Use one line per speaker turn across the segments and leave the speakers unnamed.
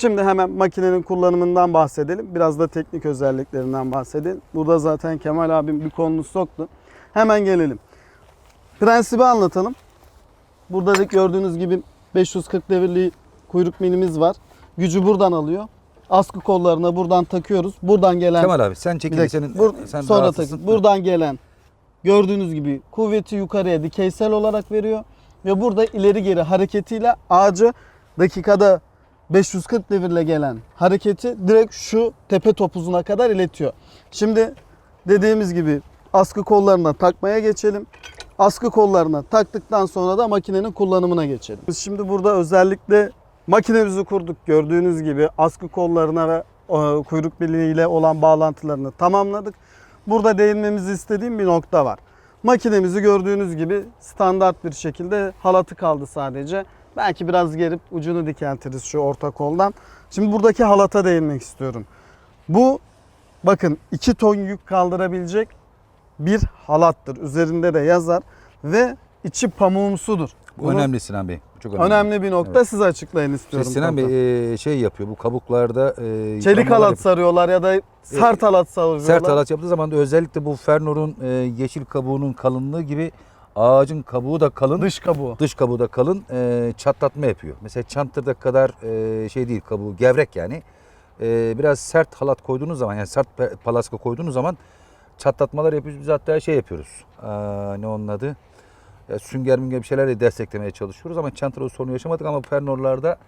Şimdi hemen makinenin kullanımından bahsedelim. Biraz da teknik özelliklerinden bahsedelim. Burada zaten Kemal abim bir konunu soktu. Hemen gelelim. Prensibi anlatalım. Burada da gördüğünüz gibi 540 devirli kuyruk milimiz var. Gücü buradan alıyor. Askı kollarına buradan takıyoruz. Buradan gelen
Kemal abi sen çekil senin
bur-
sen
sonra takın. Buradan gelen gördüğünüz gibi kuvveti yukarıya dikeysel olarak veriyor ve burada ileri geri hareketiyle ağacı dakikada 540 devirle gelen hareketi direkt şu tepe topuzuna kadar iletiyor. Şimdi dediğimiz gibi askı kollarına takmaya geçelim. Askı kollarına taktıktan sonra da makinenin kullanımına geçelim. Biz şimdi burada özellikle makinemizi kurduk. Gördüğünüz gibi askı kollarına ve e, kuyruk birliğiyle olan bağlantılarını tamamladık. Burada değinmemizi istediğim bir nokta var. Makinemizi gördüğünüz gibi standart bir şekilde halatı kaldı sadece. Belki biraz gerip ucunu dikeltiriz şu orta koldan. Şimdi buradaki halata değinmek istiyorum. Bu bakın 2 ton yük kaldırabilecek bir halattır. Üzerinde de yazar ve içi pamuğumsudur.
Bu
Bunu-
önemli Sinan Bey. Çok önemli.
Önemli bir nokta siz açıklayın istiyorum.
Sinan
komutanım.
Bey e, şey yapıyor bu kabuklarda e,
Çelik halat
yapıyor.
sarıyorlar ya da sert halat sarıyorlar.
Sert halat yaptığı zaman da özellikle bu Fernor'un e, yeşil kabuğunun kalınlığı gibi ağacın kabuğu da kalın.
Dış kabuğu.
Dış kabuğu da kalın e, çatlatma yapıyor. Mesela çantırda kadar e, şey değil kabuğu gevrek yani. E, biraz sert halat koyduğunuz zaman yani sert palaska koyduğunuz zaman çatlatmalar yapıyoruz. Biz hatta şey yapıyoruz. Aa, ne onun adı? E, sünger münger bir şeylerle desteklemeye çalışıyoruz ama çantada o sorunu yaşamadık ama fernorlarda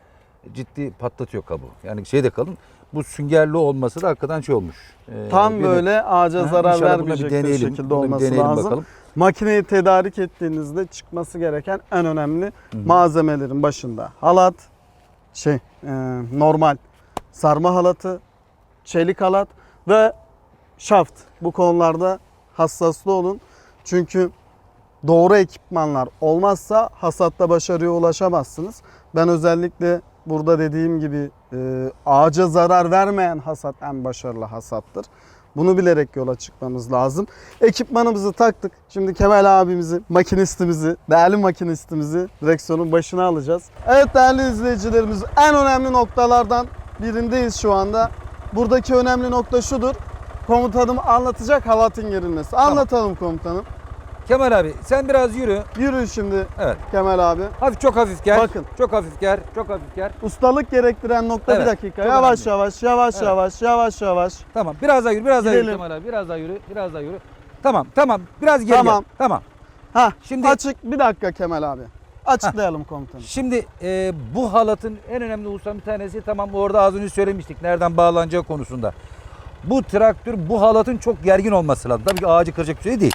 ciddi patlatıyor kabuğu. Yani şey de kalın. Bu süngerli olması da hakikaten şey olmuş. E,
Tam
bir-
böyle ağaca zarar vermeyecek bir, şekilde
Buna bir
olması
deneyelim
lazım.
bakalım.
Makineyi tedarik ettiğinizde çıkması gereken en önemli
Hı hı.
malzemelerin başında halat, şey e, normal sarma halatı, çelik halat ve şaft. Bu konularda hassaslı olun. Çünkü doğru ekipmanlar olmazsa hasatta başarıya ulaşamazsınız. Ben özellikle burada dediğim gibi e, ağaca zarar vermeyen hasat en başarılı hasattır. Bunu bilerek yola çıkmamız lazım. Ekipmanımızı taktık. Şimdi Kemal abimizi, makinistimizi, değerli makinistimizi direksiyonun başına alacağız. Evet değerli izleyicilerimiz en önemli noktalardan birindeyiz şu anda. Buradaki önemli nokta şudur. Komutanım anlatacak halatın gerilmesi. Anlatalım komutanım.
Kemal abi sen biraz yürü.
Yürü şimdi
Evet.
Kemal abi.
Hafif çok hafif gel.
Bakın.
Çok hafif gel. Çok hafif gel.
Ustalık gerektiren nokta
Evet,
bir dakika.
çok
Yavaş
önemli.
yavaş yavaş
Evet.
yavaş yavaş yavaş.
Tamam. Biraz daha yürü. Biraz daha yürü
Gidelim.
Kemal abi. Biraz daha yürü. Biraz daha yürü. Tamam. Tamam. Biraz geri
Tamam.
gel. Tamam.
Ha
Şimdi-
açık bir dakika Kemal abi. Açıklayalım komutanım.
Şimdi e, bu halatın en önemli hususlarından bir tanesi tamam orada az önce söylemiştik. Nereden bağlanacağı konusunda. Bu traktör bu halatın çok gergin olması lazım. Tabii ki ağacı kıracak bir şey değil.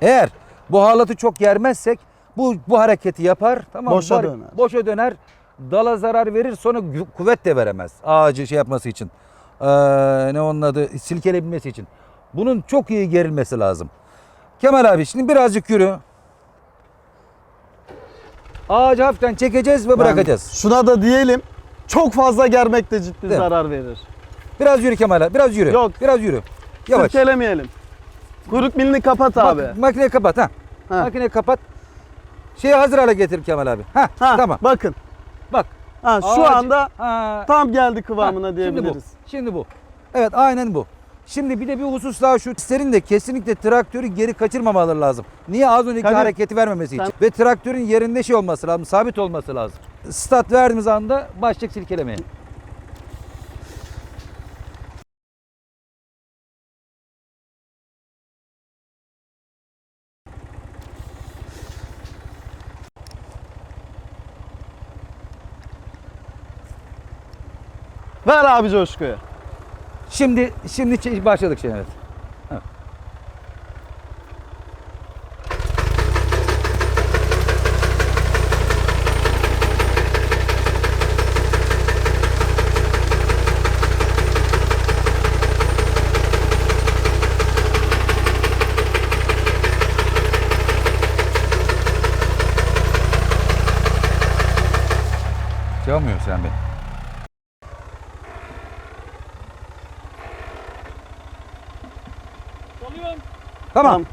Eğer bu halatı çok germezsek bu bu hareketi yapar. Tamam?
Boşa
Var-
döner.
Boşa döner. Dala zarar verir sonra kuvvet de veremez. Ağacı şey yapması için. Ee, ne onun adı silkelebilmesi için. Bunun çok iyi gerilmesi lazım. Kemal abi şimdi birazcık yürü. Ağacı hafiften çekeceğiz ve bırakacağız.
Yani şuna da diyelim. Çok fazla germek de ciddi
Değil mi?
zarar verir.
Biraz yürü Kemal abi. Biraz yürü.
Yok.
Biraz yürü. Yavaş.
Sirkelemeyelim. Kuyruk milini kapat abi.
Mak- makineyi kapat ha.
Ha.
Makineyi kapat. Şeyi hazır hale getir Kemal abi. Ha,
Ha,
tamam.
Bakın.
Bak.
Ha, şu
Ağacı-
anda
Ha,
tam geldi kıvamına
ha,
diyebiliriz.
Şimdi bu. Şimdi bu. Evet aynen bu. Şimdi bir de bir husus daha şu. Serin de kesinlikle traktörü geri kaçırmamaları lazım. Niye? Az önceki
Kadir,
hareketi vermemesi
sen-
için. Ve traktörün yerinde şey olması lazım. Sabit olması lazım. Start verdiğimiz anda başlayacak silkelemeye.
Ver abi coşkuyu.
Şimdi şimdi başladık şey evet. Evet. Çalmıyor sen beni. Tamam.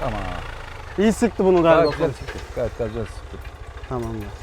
tamam. İyi sıktı bunu galiba.
Gayet güzel sıktı. Gayet güzel sıktı.
Tamamdır.